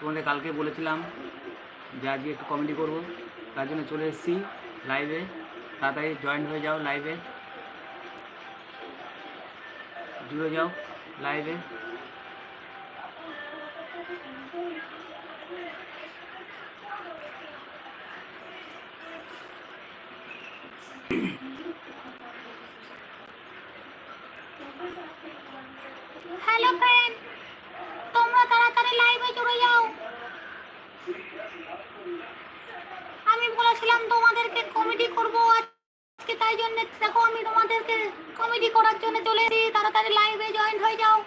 তোমাদের কালকে বলেছিলাম যে আজকে একটু কমেডি করব। তার জন্য চলে এসেছি লাইভে তাড়াতাড়ি জয়েন হয়ে যাও লাইভে জুড়ে যাও লাইভে তাড়াতাড়ি লাইভে চলে যাও আমি বলেছিলাম তোমাদেরকে কমেডি করব আজকে তাই জন্য দেখো আমি তোমাদেরকে কমেডি করার জন্য চলে এসেছি তাড়াতাড়ি লাইভে জয়েন হয়ে যাও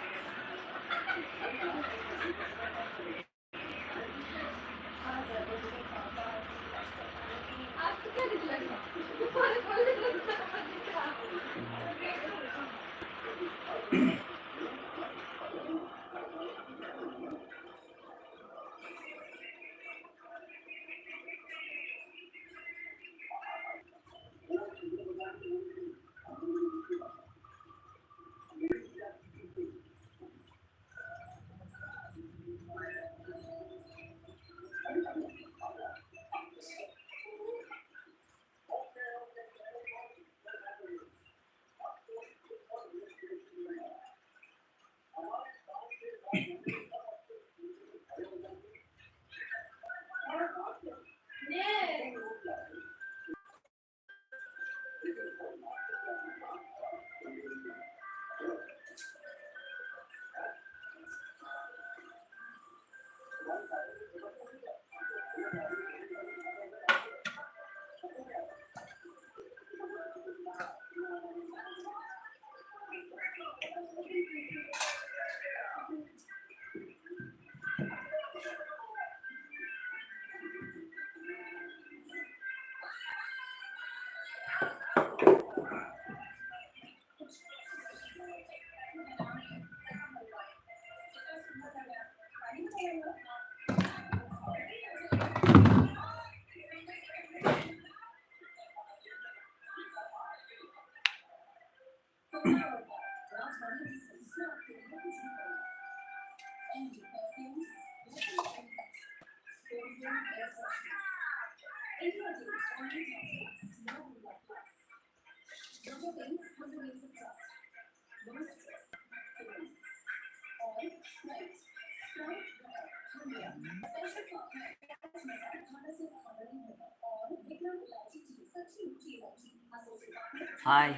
Hi.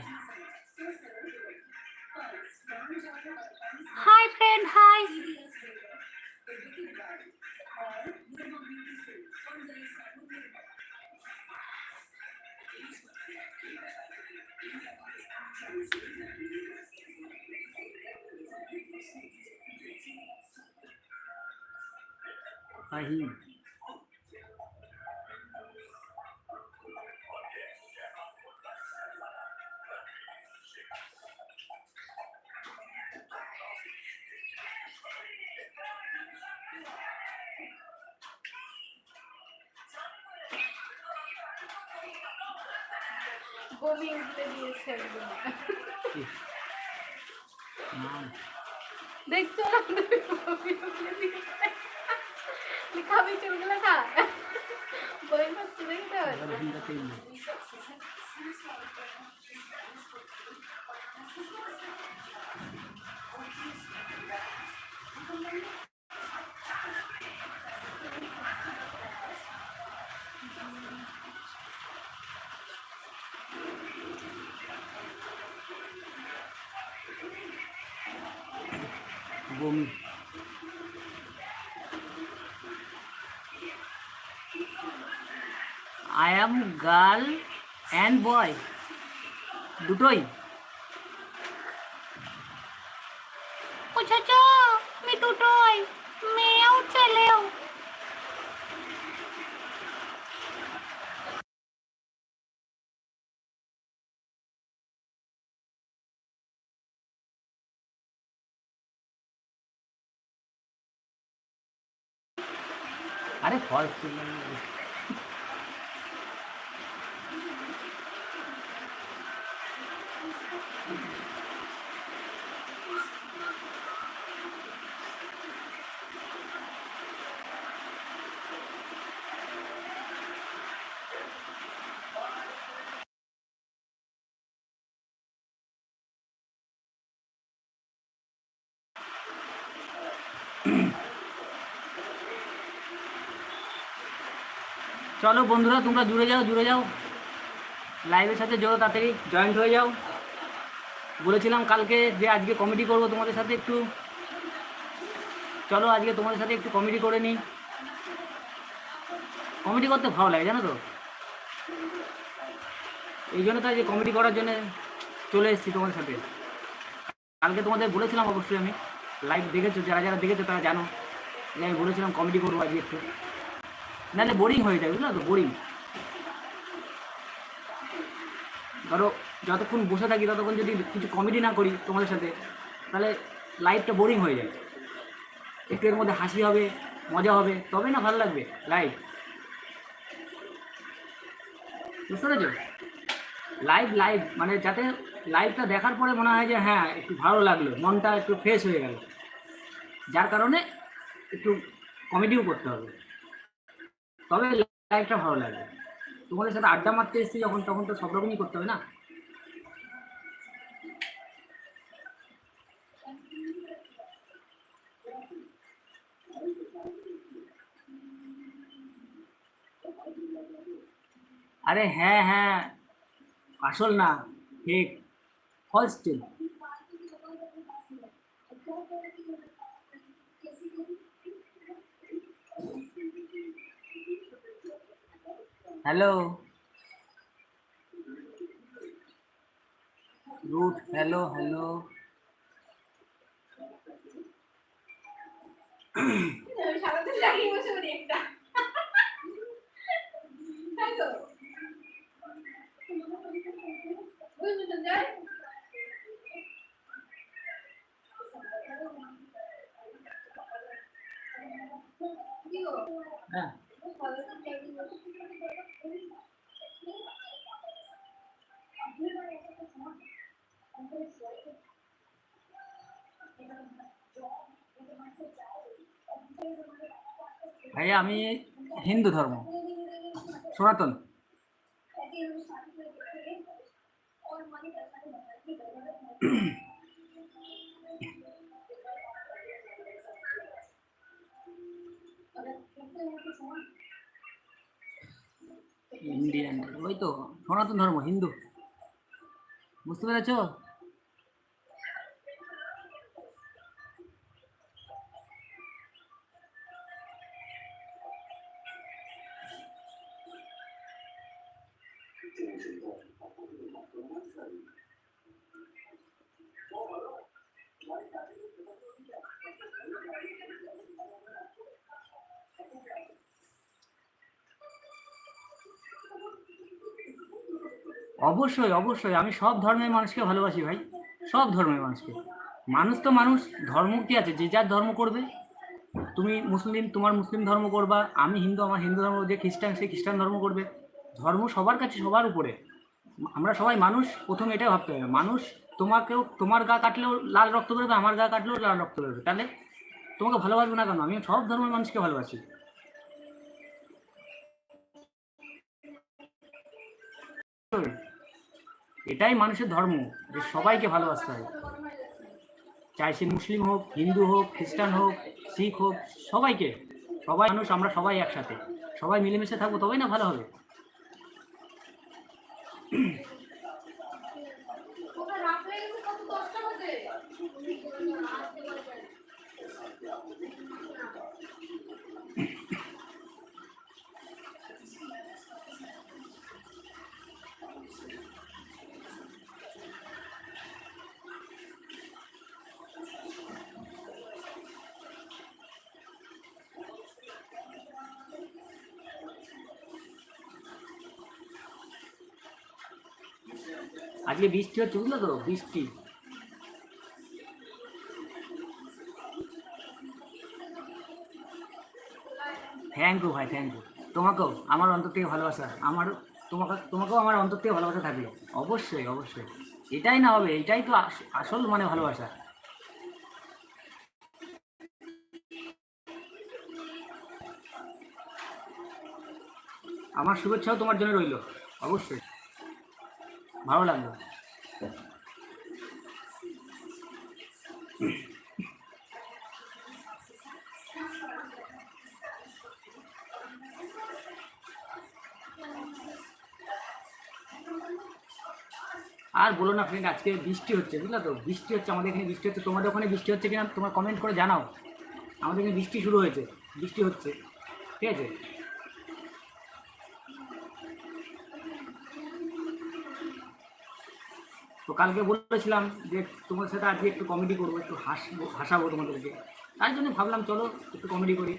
Hi friend, hi. একদম না দেখছ না তুমি বমি উঠতে দিয়েছে খাবি চুলগুলো लिखा भी चुग लगा कोई मस्त नहीं था Boom. I am girl and boy দুটোই। বুঝেছ? আমি দুটোই। মেয়েও ছেলেও। আরে ফল চলো বন্ধুরা, তোমরা জুড়ে যাও, দূরে যাও। লাইভের সাথে জোরো তাড়াতাড়ি জয়েন্ট হয়ে যাও। বলেছিলাম কালকে যে আজকে কমেডি করব তোমাদের সাথে একটু। চলো আজকে তোমাদের সাথে একটু কমেডি করে নিই। কমেডি করতে ভালো লাগে, জানো তো? এই জন্য তো আজকে কমেডি করার জন্য চলে এসেছি তোমাদের সাথে। কালকে তোমাদের বলেছিলাম অবশ্যই আমি। লাইভ দেখেছ, যারা যারা দেখেছ তারা জানো। যে আমি বলেছিলাম কমেডি করব আজকে একটু। নাহলে বোরিং হয়ে যায়, বুঝলো তো? বোরিং ধরো, যতক্ষণ বসে থাকি, ততক্ষণ যদি কিছু কমেডি না করি তোমাদের সাথে, তাহলে লাইফটা বোরিং হয়ে যায়। একটু এর মধ্যে হাসি হবে, মজা হবে তবে না ভালো লাগবে লাইভ বুঝতে পেরেছ? লাইভ লাইভ মানে যাতে লাইভটা দেখার পরে মনে হয় যে হ্যাঁ একটু ভালো লাগল, মনটা একটু ফ্রেশ হয়ে গেল। যার কারণে একটু কমেডিও করতে হবে। তবে লাইভটা ভালো লাগবে। তোমাদের সাথে আড্ডা মারতে এসেছি যখন, তখন তো সব রকমই করতে হবে না? আরে হ্যাঁ হ্যাঁ। আসল না fake false steel hello? Route hello hello? সারাদিন লাগিয়ে বসে পড়ি একটা তাই তো বুঝলি যায় কি গো হ্যাঁ সারাদিন লাগিয়ে বসে ভাইয়া আমি হিন্দু ধর্ম। সনাতন। ইন্ডিয়ান ওই তো সনাতন ধর্ম হিন্দু। বুঝতে পেরেছ? অবশ্যই অবশ্যই। আমি সব ধর্মের মানুষকে ভালোবাসি ভাই। সব ধর্মের মানুষকে। মানুষ তো মানুষ, ধর্ম কি আছে? যে যার ধর্ম করবে। তুমি মুসলিম, তোমার মুসলিম ধর্ম করবা, আমি হিন্দু, আমার হিন্দু ধর্ম, যে খ্রিস্টান, সে খ্রিস্টান ধর্ম করবে। ধর্ম সবার কাছে, সবার উপরে। আমরা সবাই মানুষ, প্রথমে এটাই ভাবতে হবে। মানুষ তোমাকেও, তোমার গা কাটলেও লাল রক্ত বেরোবে, আমার গা কাটলেও লাল রক্ত বেরোবে। তাহলে তোমাকে ভালোবাসবে না কেন? আমি সব ধর্মের মানুষকে ভালোবাসি। এটাই মানুষের ধর্ম, যে সবাইকে ভালোবাসতে হবে চাই সে মুসলিম হোক, হিন্দু হোক, খ্রিস্টান হোক, শিখ হোক, সবাইকে। সবাই মানুষ, আমরা সবাই একসাথে। সবাই মিলেমিশে থাকব, তবেই না ভালো হবে। আজকে বৃষ্টি হচ্ছে, বুঝলো তো? বৃষ্টি। থ্যাংক ইউ ভাই থ্যাংক ইউ তোমাকেও আমার অন্তর থেকে ভালোবাসা আমার তোমাকে, তোমাকেও আমার অন্তর থেকে ভালোবাসা থাকবে। অবশ্যই অবশ্যই। এটাই না হবে, এটাই তো আস- আসল মানে ভালোবাসা। আমার শুভেচ্ছাও তোমার জন্য রইল, অবশ্যই। ভালো লাগল। আর বলো না ফ্রেন্ড, আজকে বৃষ্টি হচ্ছে, বুঝলা তো? বৃষ্টি হচ্ছে, আমাদের এখানে বৃষ্টি হচ্ছে। তোমাদের ওখানে বৃষ্টি হচ্ছে কিনা তোমার কমেন্ট করে জানাও। আমাদের এখানে বৃষ্টি শুরু হয়েছে, বৃষ্টি হচ্ছে, ঠিক আছে? কালকে বলেছিলাম যে তোমার সাথে আজকে একটু কমেডি করব, একটু হাসবো হাসাবো তোমাদেরকে। তাই জন্য ভাবলাম চলো একটু কমেডি করি।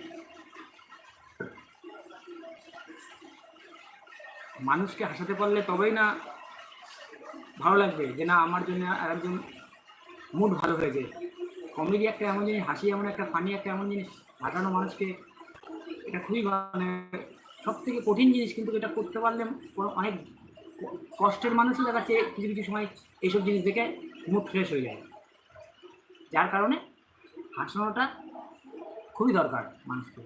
মানুষকে হাসাতে পারলে তবেই না ভালো লাগবে, যে না, আমার জন্য একজন মুড ভালো হয়েছে। কমেডি একটা এমন জিনিস, হাসি এমন একটা ফানি একটা এমন জিনিস, হাসানো মানুষকে এটা খুবই মানে সব থেকে কঠিন জিনিস, কিন্তু এটা করতে পারলে অনেক কষ্টের মানুষও দেখাচ্ছে কিছু কিছু সময় এইসব জিনিস দেখে মুড ফ্রেশ হয়ে যায় যার কারণে হাসানোটা খুবই দরকার মানুষকে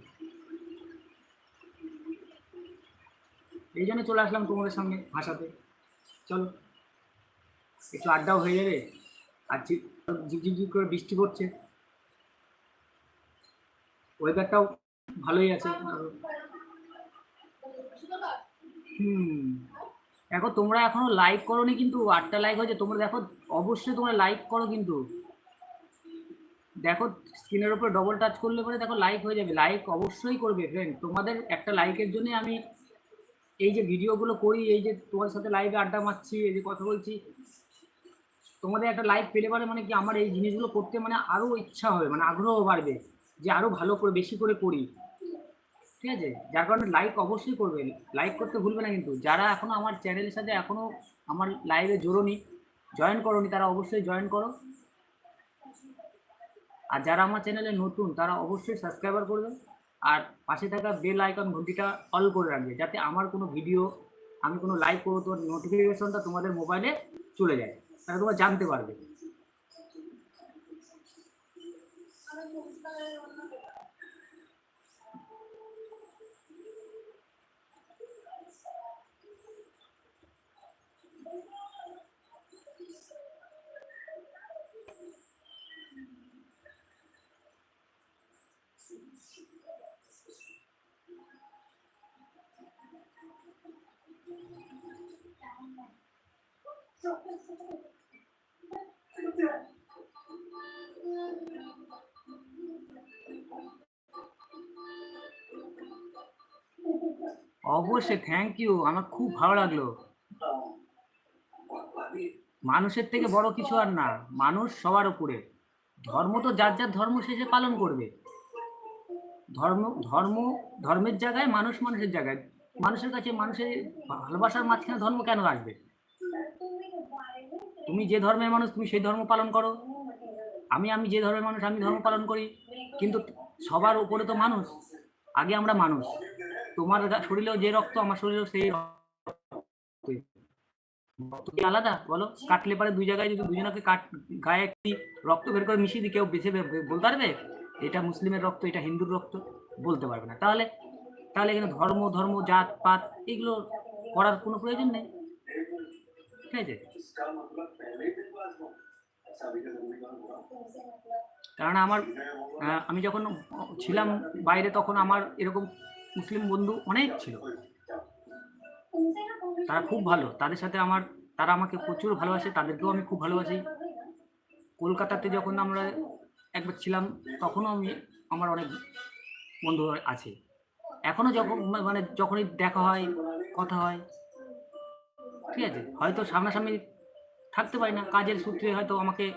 এই জন্য চলে আসলাম তোমাদের সঙ্গে হাসাতে চলো একটু আড্ডাও হয়ে যাবে আর ঝিপ করে বৃষ্টি পড়ছে ওয়েদারটাও ভালোই আছে হুম দেখো, তোমরা এখনও লাইক করোনি কিন্তু আটটা লাইক হয়েছে। তোমরা দেখো, অবশ্যই তোমরা লাইক করো কিন্তু। দেখো স্ক্রিনের উপরে ডবল টাচ করলে পরে দেখো লাইক হয়ে যাবে। লাইক অবশ্যই করবে ফ্রেন্ড তোমাদের একটা লাইকের জন্য আমি এই যে ভিডিওগুলো করি, এই যে তোমার সাথে লাইভে আড্ডা মারছি, এই যে কথা বলছি, তোমাদের একটা লাইক পেলে পারে মানে কি আমার এই জিনিসগুলো করতে মানে আরও ইচ্ছা হবে মানে আগ্রহ বাড়বে যে আরও ভালো করে, বেশি করে করি। ঠিক আছে? যার কারণে লাইক অবশ্যই করবে লাইক করতে ভুলবে না কিন্তু। যারা এখনও আমার চ্যানেলের সাথে এখনও আমার লাইভে জোরোনি জয়েন করোনি, তারা অবশ্যই জয়েন করো। আর যারা আমার চ্যানেলে নতুন, তারা অবশ্যই সাবস্ক্রাইবার করবে। আর পাশে থাকা বেল আইকন ঘন্টিটা অল করে রাখবে, যাতে আমার কোনো ভিডিও আমি কোনো লাইভ করব, তোমার নোটিফিকেশনটা তোমাদের মোবাইলে চলে যায়। তাহলে তোমরা জানতে পারবে। অবশ্যই থ্যাংক ইউ আমার খুব ভালো লাগল। মানুষের থেকে বড় কিছু আর না, মানুষ সবার উপরে। ধর্ম তো যার যার ধর্ম শেষে পালন করবে। ধর্ম ধর্ম, ধর্মের জায়গায় মানুষ মানুষের জায়গায়। মানুষের কাছে মানুষের ভালোবাসার মাঝখানে ধর্ম কেন আসবে? তুমি যে ধর্মের মানুষ, তুমি সেই ধর্ম পালন করো। আমি আমি যে ধর্মের মানুষ, আমি ধর্ম পালন করি। কিন্তু সবার উপরে তো মানুষ। আগে আমরা মানুষ। তোমার শরীরেও যে রক্ত, আমার শরীরেও সেই রক্ত। আলাদা, বলো? কাটলে পারে দুই জায়গায় যদি দুজনকে কাট, গায়ে একটি রক্ত বের করে মিশিয়ে দিই কেউ বেছে বলতে পারবে? এটা মুসলিমের রক্ত, এটা হিন্দুর রক্ত? বলতে পারবে না। তাহলে তাহলে এখানে ধর্ম ধর্ম, জাত, পাত, এগুলো করার কোনো প্রয়োজন নেই। ঠিক আছে? কারণ আমার আমি যখন ছিলাম বাইরে, তখন আমার এরকম মুসলিম বন্ধু অনেক ছিল। তারা খুব ভালো। তাদের সাথে আমার, তারা আমাকে প্রচুর ভালোবাসে, তাদেরকেও আমি খুব ভালোবাসি। কলকাতাতে যখন আমরা একবার ছিলাম, তখনও আমি, আমার অনেক বন্ধু আছে। এখনও যখন মানে যখনই দেখা হয়, কথা হয়, ঠিক আছে? হয়তো সামনাসামনি থাকতে পারি না। কাজের সূত্রে হয়তো আমাকে